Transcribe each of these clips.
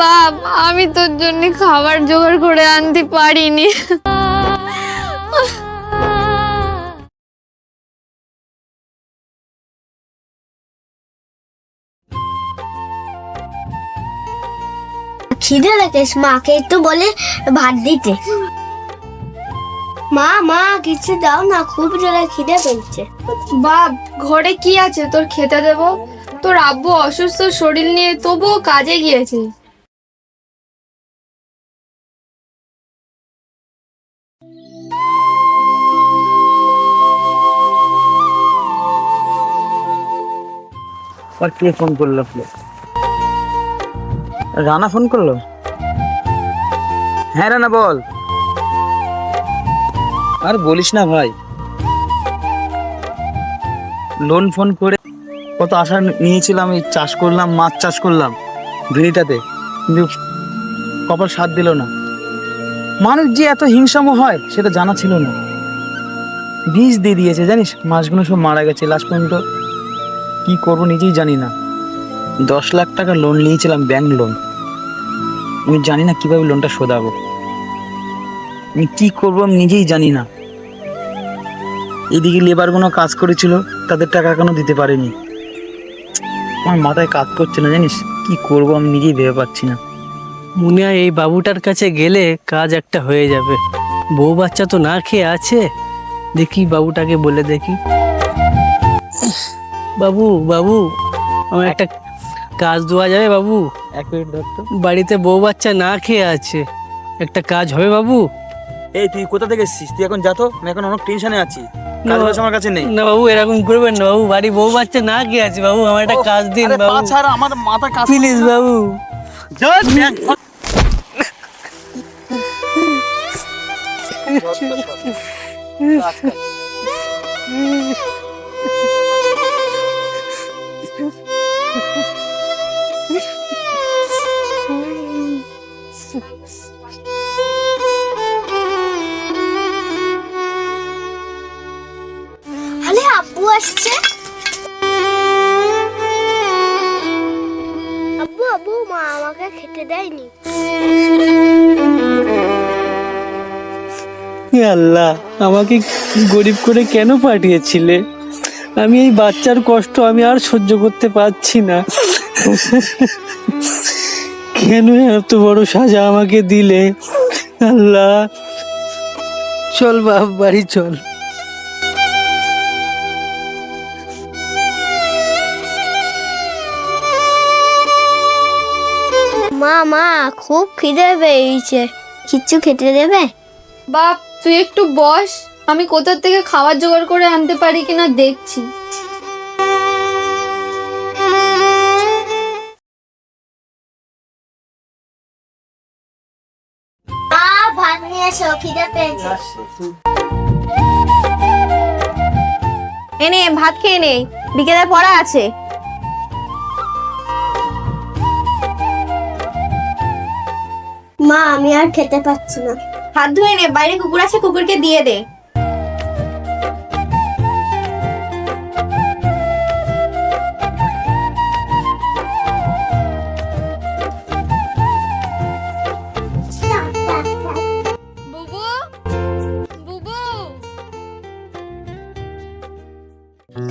বাপ আমি তোর জন্য খাবার জোগাড় করে আনতে পারিনি। খিদে লেগেছে মাকে একটু বলে ভাত দিতে। মা মা কিছু দাও না খুব জোরে খিদে পেয়েছে। বাপ ঘরে কি আছে? তোর খেতে দেবো? তোর আব্বু অসুস্থ শরীর নিয়ে তবুও কাজে গিয়েছে। আর কে ফোন করল? রানা ফোন করল? হ্যাঁ রানা, বল। আর বলিস না ভাই। লোন ফোন করে কত আশা নিয়েছিলাম, এই চাষ করলাম, মাছ চাষ করলাম ভিড়িটাতে। কিন্তু কপাল সাথ দিল না। মানুষ যে এত হিংসাম হয়, সেটা জানা ছিল না। বীজ দিয়ে দিয়েছে, জানিস? মাছগুলো সব মারা গেছে লাস্ট পর্যন্ত কি করব নিজেই জানি না। দশ লাখ টাকা লোন নিয়েছিলাম ব্যাংক লোন আমি জানি না কীভাবে লোনটা শোধাবো। আমি কি করব আমি নিজেই জানি না। এদিকে লেবারগুলো কাজ করেছিল, তাদের টাকা কেন দিতে পারেনি। আমার মাথায় কাজ করছে না, জানিস? কি করব আমি নিজেই ভেবে পাচ্ছি না। মনে হয় এই বাবুটার কাছে গেলে কাজ একটা হয়ে যাবে। বউ বাচ্চা তো না খেয়ে আছে। দেখি বাবুটাকে বলে দেখি। বাবু বাবু আমার একটা কাজ দেওয়া যাবে বাবু। এক মিনিট ধর তো। বাড়িতে বউ বাচ্চা না খেয়ে আছে। একটা কাজ হবে বাবু। এই তুই কোথা থেকে এসেছিস? তুই এখন যা তো আমি এখন অনেক টেনশনে আছি। কাজ বাজ আমার কাছে নেই। না বাবু এরকম করবেন না বাবু। বাড়ি বউ বাচ্চা না খেয়ে আছে বাবু আমার একটা কাজ দিন আরে বাবু। ছাড়, আমার মাথা কাজ প্লিজ বাবু। ব্যাগ আব্বু আসছে? আব্বু আব্বু মা আমাকে খেতে দেয়নি। আল্লাহ আমাকে গরিব করে কেন পাঠিয়েছিলে? আমি এই বাচ্চার কষ্ট আমি আর সহ্য করতে পারছি না। কেন এত বড় সাজা আমাকে দিলে? আল্লাহ। চল বাপ বাড়ি চল। মা মা খুব খিদে পেয়েছে। কিচ্ছু খেতে দেবে? বাপ তুই একটু বস। আমি কোথা থেকে খাবার জোগাড় করে আনতে পারি কিনা দেখছি। ভাত নিয়ে এসো খিদে পেয়েছে। এনে ভাত খেয়ে নে। বিকেলে পড়া আছে। মা আমি আর খেতে পাচ্ছি না। হাত ধুয়ে নে বাইরে কুকুর আছে কুকুরকে দিয়ে দে। বুবু বুবু।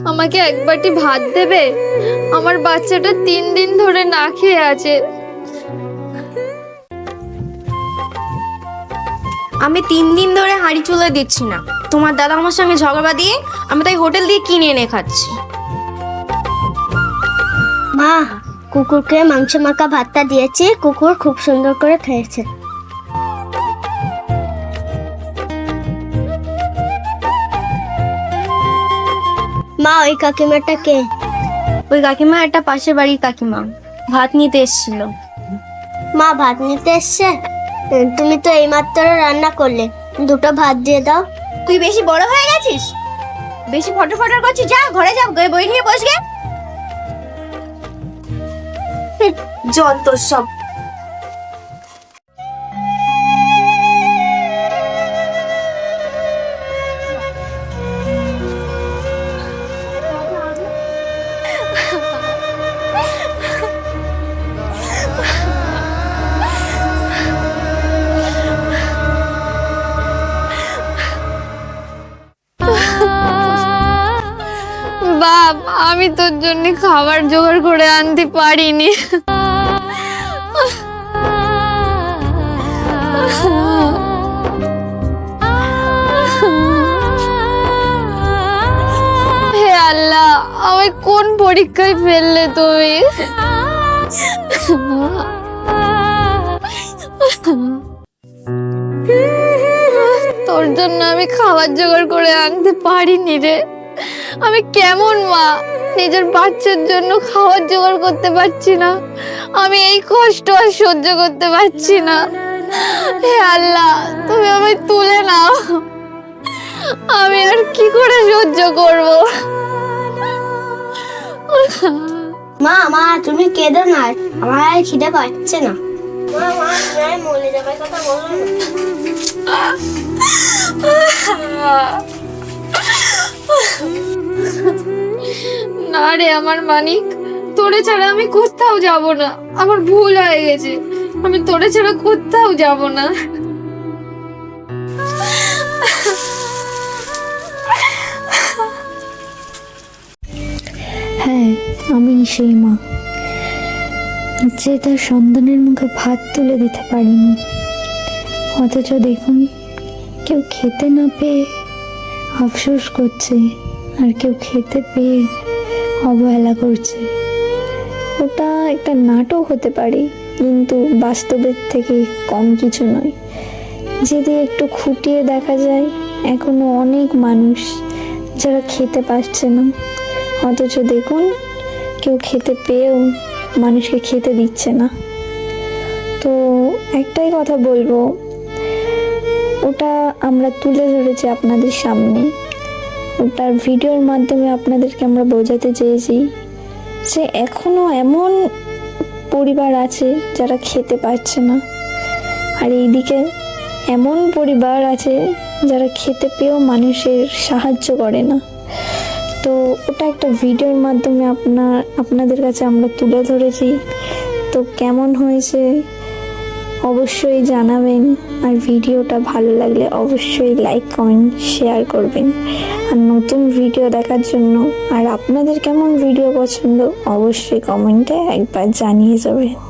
আমাকে এক বাটি ভাত দেবে? আমার বাচ্চাটা তিন দিন ধরে না খেয়ে আছে। আমি তিন দিন ধরে হাঁড়ি চুলে দিচ্ছি না। তোমার দাদা আমার সঙ্গে ঝগড়া দিয়ে আমি তাই হোটেল দিয়ে কিনে এনে খাচ্ছি। মা কুকুরকে মাংস মাখা ভাতটা দিয়েছি কুকুর খুব সুন্দর করে খেয়েছে। মা ওই কাকিমাটা কে? ওই কাকিমা একটা পাশের বাড়ির কাকিমা। ভাত নিতে এসেছিল। মা ভাত নিতে এসছে? তুমি তো এইমাত্র রান্না করলে। দুটো ভাত দিয়ে দাও। তুই বেশি বড় হয়ে গেছিস? বেশি ফটো ফটো করছিস? যা ঘরে যা গিয়ে বই নিয়ে বসগে। যত সব আমি তোর জন্য খাবার জোগাড় করে আনতে পারিনি। হে আল্লাহ, আমায় কোন পরীক্ষায় ফেললে তুমি? তোর জন্য আমি খাবার জোগাড় করে আনতে পারিনি রে। আমি কেমন মা? নিজের বাচ্চার জন্য খাবার জোগাড় করতে পারছি না। আমি এই কষ্ট আর সহ্য করতে পারছি না। হে আল্লাহ তুমি আমায় তুলে নাও। আমি আর কি করে সহ্য করব? মা মা তুমি কেঁদো না। আমার আর খিদে পাচ্ছে না। মা মা তুমি আর যাবার কথা বলো না রে আমার মানিক, তোরে ছাড়া আমি কোথাও যাব না। আমার ভুল হয়ে গেছে। আমি তোরে ছাড়া কোথাও যাব না। হ্যাঁ আমি সেই মা। যে তার সন্তানের মুখে ভাত তুলে দিতে পারিনি। অথচ দেখুন, কেউ খেতে না পেয়ে আফসোস করছে। আর কেউ খেতে পেয়ে অবহেলা করছে। ওটা একটা নাটক হতে পারে, কিন্তু বাস্তবের থেকে কম কিছু নয়। যদি একটু খুঁটিয়ে দেখা যায়, এখনও অনেক মানুষ যারা খেতে পারছে না। অথচ দেখুন, কেউ খেতে পেয়েও মানুষকে খেতে দিচ্ছে না। তো একটাই কথা বলব, ওটা আমরা তুলে ধরেছি আপনাদের সামনে। ওটার ভিডিওর মাধ্যমে আপনাদেরকে আমরা বোঝাতে চেয়েছি যে এখনও এমন পরিবার আছে যারা খেতে পারছে না। আর এইদিকে এমন পরিবার আছে যারা খেতে পেয়েও মানুষের সাহায্য করে না। তো ওটা একটা ভিডিওর মাধ্যমে আপনার, আপনাদের কাছে আমরা তুলে ধরেছি। তো কেমন হয়েছে? অবশ্যই জানাবেন আর ভিডিওটা ভালো লাগলে অবশ্যই লাইক, কমেন্ট, শেয়ার করবেন। আর নতুন ভিডিও দেখার জন্য আর আপনাদের কেমন ভিডিও পছন্দ অবশ্যই কমেন্টে একবার জানিয়ে যাবেন।